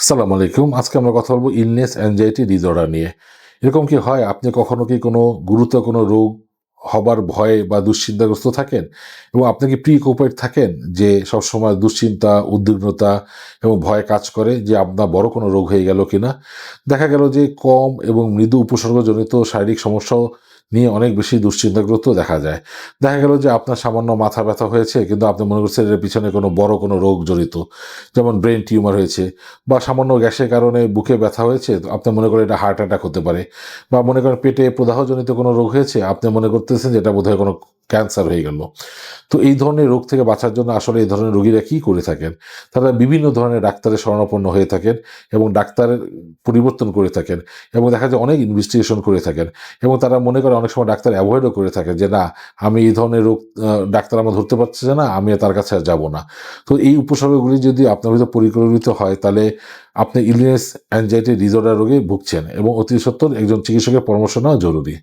আসসালামু আলাইকুম। আজকে আমরা কথা বলব ইলনেস অ্যাংজাইটি ডিসঅর্ডার নিয়ে। এরকম কি হয়? আপনি কখনো কি কোনো গুরুতর কোনো রোগ হবার ভয়ে বা দুশ্চিন্তাগ্রস্ত থাকেন? এবং আপনি কি প্রি কোপেড থাকেন যে সবসময় দুশ্চিন্তা, উদ্বিগ্নতা এবং ভয় কাজ করে যে আপনার বড় কোনো রোগ হয়ে গেল কিনা? দেখা গেল যে কম এবং মৃদু উপসর্গজনিত শারীরিক সমস্যাও নিয়ে অনেক বেশি দুশ্চিন্তাগ্রস্ত দেখা যায়। দেখা গেল যে আপনার সামান্য মাথা ব্যথা হয়েছে, কিন্তু আপনি মনে করছেন এর পিছনে কোনো বড় কোনো রোগ জড়িত, যেমন ব্রেন টিউমার হয়েছে বা সামান্য গ্যাসের কারণে বুকে ব্যথা হয়েছে, আপনি মনে করেন এটা হার্ট অ্যাটাক হতে পারে বা মনে করেন পেটে প্রদাহজনিত কোনো রোগ হয়েছে, আপনি মনে করতেছেন যে এটা বোধহয় কোনো ক্যান্সার হয়ে গেল। তো এই ধরনের রোগ থেকে বাঁচার জন্য আসলে এই ধরনের রোগীরা কী করে থাকেন? তারা বিভিন্ন ধরনের ডাক্তারের শরণাপন্ন হয়ে থাকেন এবং ডাক্তারের পরিবর্তন করে থাকেন এবং দেখা যায় অনেক ইনভেস্টিগেশন করে থাকেন এবং তারা মনে করে অনেক সময় ডাক্তার অ্যাভয়েডও করে থাকেন যে, না, আমি এই ধরনের রোগ ডাক্তার আমার ধরতে পারছে না, আমি তার কাছে আর যাব না। তো এই উপসর্গগুলি যদি আপনার ভিতরে পরিকল্পিত হয়, তাহলে আপনি ইলনেস অ্যাংজাইটি ডিসঅর্ডার রোগে ভুগছেন এবং অতি সত্বর একজন চিকিৎসকের পরামর্শ নেওয়া জরুরি।